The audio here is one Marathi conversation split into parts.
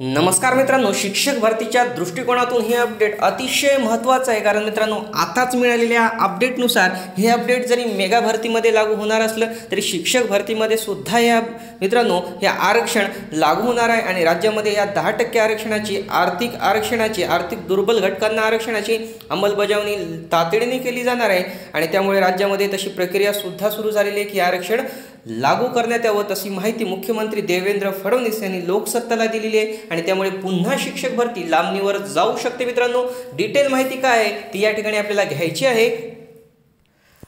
नमस्कार मित्रांनो शिक्षक भरतीच्या दृष्टिकोनातून हे अपडेट अतिशय महत्त्वाचं आहे. कारण मित्रांनो आताच मिळालेल्या अपडेटनुसार हे अपडेट जरी मेगा भरतीमध्ये लागू होणार असलं तरी शिक्षक भरतीमध्ये सुद्धा या मित्रांनो हे आरक्षण लागू होणार आहे. आणि राज्यामध्ये या दहा टक्के आरक्षणाची आर्थिक आरक्षणाची आर्थिक दुर्बल घटकांना आरक्षणाची अंमलबजावणी तातडीने केली जाणार आहे. आणि त्यामुळे राज्यामध्ये तशी प्रक्रिया सुद्धा सुरू झालेली आहे की आरक्षण लागू करण्यात यावं तशी माहिती मुख्यमंत्री देवेंद्र फडणवीस यांनी लोकसत्ताला दिलेली आहे. आणि त्यामुळे पुन्हा शिक्षक भरती लांबणीवर जाऊ शकते मित्रांनो. डिटेल माहिती काय आहे ती या ठिकाणी आपल्याला घ्यायची आहे.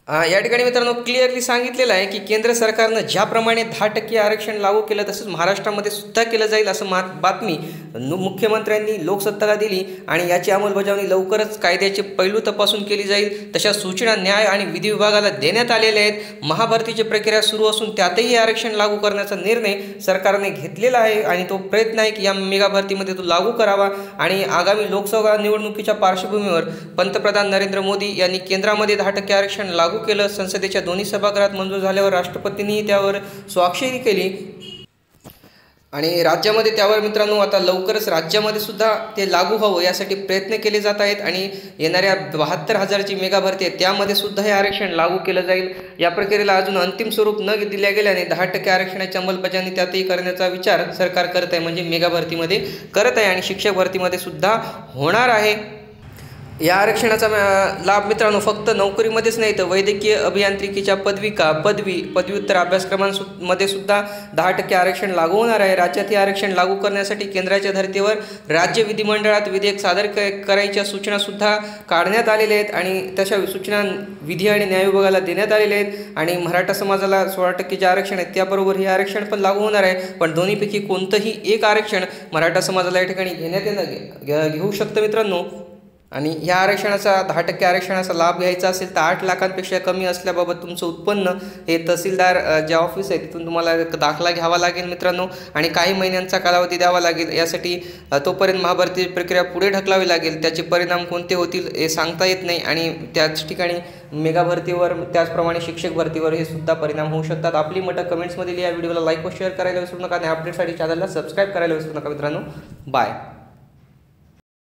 या ठिकाणी मित्रांनो क्लिअरली सांगितलेलं आहे की केंद्र सरकारनं ज्याप्रमाणे दहा टक्के आरक्षण लागू केलं तसंच महाराष्ट्रामध्ये सुद्धा केलं जाईल असं मा बातमी मुख्यमंत्र्यांनी लोकसत्ताला दिली आणि याची अंमलबजावणी लवकरच कायद्याचे पैलू तपासून केली जाईल. तशा सूचना न्याय आणि विधी विभागाला देण्यात आलेल्या आहेत. महाभरतीची प्रक्रिया सुरू असून त्यातही आरक्षण लागू करण्याचा निर्णय सरकारने घेतलेला आहे आणि तो प्रयत्न आहे की या मेगा भरतीमध्ये तो लागू करावा आणि आगामी लोकसभा निवडणुकीच्या पार्श्वभूमीवर पंतप्रधान नरेंद्र मोदी यांनी केंद्रामध्ये दहा टक्के आरक्षण लागू केलं. संसदेच्या दोन्ही सभागृहात मंजूर झाल्यावर राष्ट्रपतींनी त्यावर स्वाक्षरी केली. आणि राज्यामध्ये त्यावर मित्रांनो आता लवकरच राज्यामध्ये सुद्धा ते लागू व्हावं यासाठी प्रयत्न केले जात आहेत. आणि येणाऱ्या बहात्तर हजारची मेगा भरती आहे त्यामध्ये सुद्धा हे आरक्षण लागू केलं जाईल. या प्रक्रियेला अजून अंतिम स्वरूप न दिल्या गेल्याने दहा टक्के आरक्षणाची अंमलबजावणी त्यातही करण्याचा विचार सरकार करत आहे. म्हणजे मेगा भरतीमध्ये करत आहे आणि शिक्षक भरतीमध्ये सुद्धा होणार आहे. या आरक्षणाचा लाभ मित्रांनो फक्त नोकरीमध्येच नाही तर वैद्यकीय अभियांत्रिकीच्या पदविका पदवी पदव्युत्तर अभ्यासक्रमांमध्ये सुद्धा दहा टक्के आरक्षण लागू होणार आहे. राज्यात हे आरक्षण लागू करण्यासाठी केंद्राच्या धर्तीवर राज्य विधिमंडळात विधेयक सादर क करायच्या सूचनासुद्धा काढण्यात आलेल्या आहेत आणि तशा सूचना विधी आणि न्याय विभागाला देण्यात आलेल्या आहेत आणि मराठा समाजाला सोळा टक्के जे आरक्षण आहे त्याबरोबर हे आरक्षण पण लागू होणार आहे. पण दोन्हीपैकी कोणतंही एक आरक्षण मराठा समाजाला या ठिकाणी घेण्यात येणं घेऊ शकतं मित्रांनो. आणि ह्या आरक्षणाचा दहा टक्के आरक्षणाचा लाभ घ्यायचा असेल तर आठ लाखांपेक्षा कमी असल्याबाबत तुमचं उत्पन्न हे तहसीलदार जे ऑफिस आहे तिथून तुम्हाला दाखला घ्यावा लागेल मित्रांनो. आणि काही महिन्यांचा कालावधी द्यावा लागेल. यासाठी तोपर्यंत महाभरती प्रक्रिया पुढे ढकलावी लागेल. त्याचे परिणाम कोणते होतील हे सांगता येत नाही. आणि त्याच ठिकाणी मेगा भरतीवर त्याचप्रमाणे शिक्षक भरतीवर हे सुद्धा परिणाम होऊ शकतात. आपली मतं कमेंट्समध्ये या व्हिडिओला लाईक व शेअर करायला विसरू नका. आणि अपडेटसाठी चॅनलला सबस्क्राईब करायला विसरू नका मित्रांनो. बाय